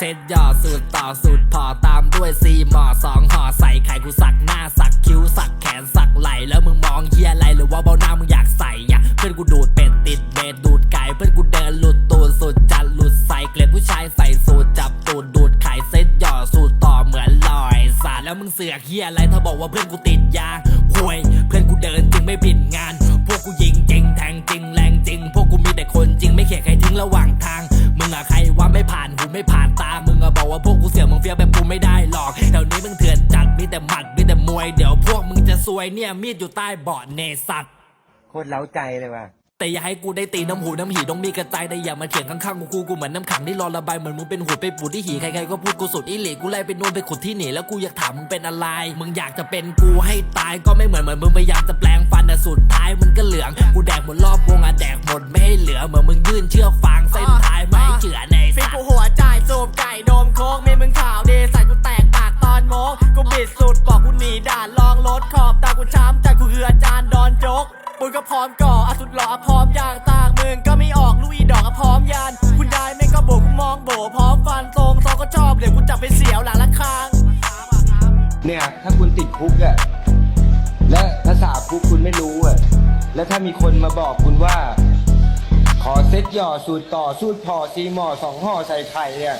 เซตย่อสูตรต่อสูตรพอตามด้วยซีหมอสองห่อใส่ไข่กูสักหน้าสักคิ้วสักแขนสักไหลแล้วมึงมองเฮียอะไรหรือว่าเบ้าหน้ามึงอยากใส่อะเพื่อนกูดูดเป็ดติดเบดดูดไก่เพื่อนกูเดินหลุดตูดสุดจัดหลุดใส่เกล็ดผู้ชายใส่สูตรจับตูดดูดไข่เซตย่อสูตรต่อเหมือนลอยสาแล้วมึงเสือกเฮียอะไรถ้าบอกว่าเพื่อนกูติดยาห่วยเพื่อน งอะใครว่าไม่ผ่านหูไม่ผ่านตา มึงอะบอกว่าพวกกูเสียมึงเฟี้ยวแบบกูไม่ได้หรอกแถวนี้มึงเถื่อนจัดมีแต่หมัดมีแต่มวยเดี๋ยวพวกมึงจะซวยเนี่ยมีดอยู่ใต้เบาะเนสัตว์โคตรเล้าใจเลยว่ะแต่อย่าให้กูได้ตีน้ำหูน้ำหีต้องมีกระจายแต่อย่ามาเถียงข้างๆกูกูกูเหมือนน้ำขังที่รอระบายเหมือนมึงเป็นหูไปปูดที่หีใครๆก็พูดกูสุดอีหลีกูไล่ไปนู่นไปขุดที่หนีแล้วกูอยากถามมึงเป็นอะไร มึงอยากจะเป็นกูให้ตายก็ไม่เหมือนเหมือนมึงพยายามจะแปลงฟันแต่สุดท้ายมันก็เหลือง กูแดกหมดรอบวงอะแดกหมดไม่ให้เหลือเหมือนมึงยื่นเชือกฟางเส้น ขอบตากูช้ำใจกูคืออาจารย์ดอนจกมึงก็พร้อมก่ออสุดหล่ออะพร้อมย่างตากมึงก็ไม่ออกลุยดอกอะพร้อมยานคุณยายแม่ก็โบกมองโบพร้อมฟันทรงซอก็ชอบเดี๋ยวกูจับไปเสียวหลังละคางเนี่ยถ้าคุณติดคุกอะและภาษาคุกคุณไม่รู้อะแล้วถ้ามีคนมาบอกคุณว่า ขอเซ็ตหย่อสูตรต่อสูตรพอซีหมอสองห่อใส่ไข่เนี่ย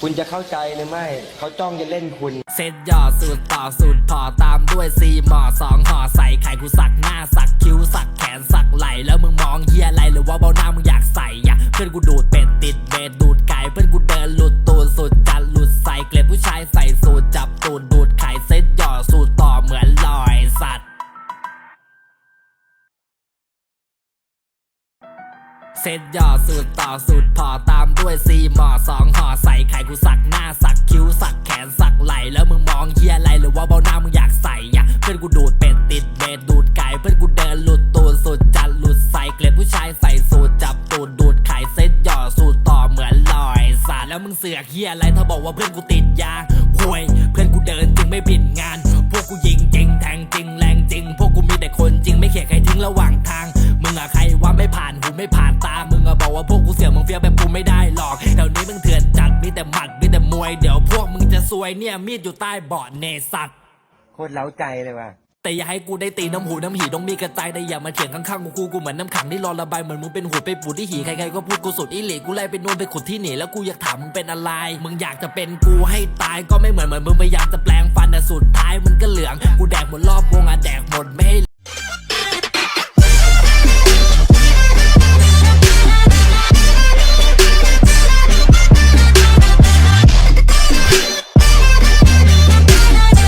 คุณจะเข้าใจหรือไม่ เขาจ้องจะเล่นคุณ เซตย่อสูตรต่อสูตรพอตามด้วยซีหมอสองห่อใส่ไข่กูสักหน้าสักคิ้วสักแขนสักไหลแล้วมึงมองเฮียอะไรหรือว่าเบ้าหน้ามึงอยากใส่อะเพื่อนกูดูดเป็ดติดเบดดูดไก่เพื่อนกูเดินหลุดตูดสุดจัดหลุดใส่เกล็ดผู้ชายใส่สูตรจับตูดดูดไข่เซตย่อสูตร เซตย่อสูตรต่อสูตรพอตามด้วยซีหมอสองห่อใส่ไข่กูสักหน้าสักคิ้วสักแขนสักไหลแล้วมึงมองเฮียอะไรหรือว่าเบ้าหน้ามึงอยากใส่อะเพื่อนกูดูดเป็ดติดเบดดูดไก่เพื่อนกูเดินหลุดตูดสุดจัดหลุดใส่เกล็ดผู้ชายใส่สูตรจับตูดดูดไข่เซตย่อสูตรต่อเหมือนลอยสาแล้วมึงเสือกเฮียอะไรถ้าบอกว่าเพื่อนกูติดยาห่วยเพื่อนกูเดินจริงไม่ผิดงาน พวกกูยิงจริงแทงจริงแรงจริง พวกกูมีแต่คนจริงไม่เขี่ยใครทิ้งระหว่างทาง มึงอะใครว่าไม่ผ่านหูไม่ผ่าน ว่าพวกกูเสียมึงเฟี้ยวแบบกูไม่ได้หรอกแถวนี้มึงเถื่อนจัดมีแต่หมัดมีแต่มวยเดี๋ยวพวกมึงจะซวยเนี่ยมีดอยู่ใต้เบาะเนสัตว์โคตรเล้าใจเลยว่ะแต่อย่าให้กูได้ตีน้ำหูน้ำหีต้องมีกระจายแต่อย่ามาเถียงข้างๆกูกูกูเหมือนน้ำขังที่รอระบายเหมือนมึงเป็นหูไปปูดที่หีใครๆก็พูดกูสุดอีหลีกูไล่ไปนู่นไปขุดที่หนีแล้วกูอยากถามมึงเป็นอะไร มึงอยากจะเป็นกูให้ตายก็ไม่เหมือนเหมือนมึงพยายามจะแปลงฟันแต่สุดท้ายมันก็เหลือง กูแดกหมดรอบวงอะแดกหมดไม่ให้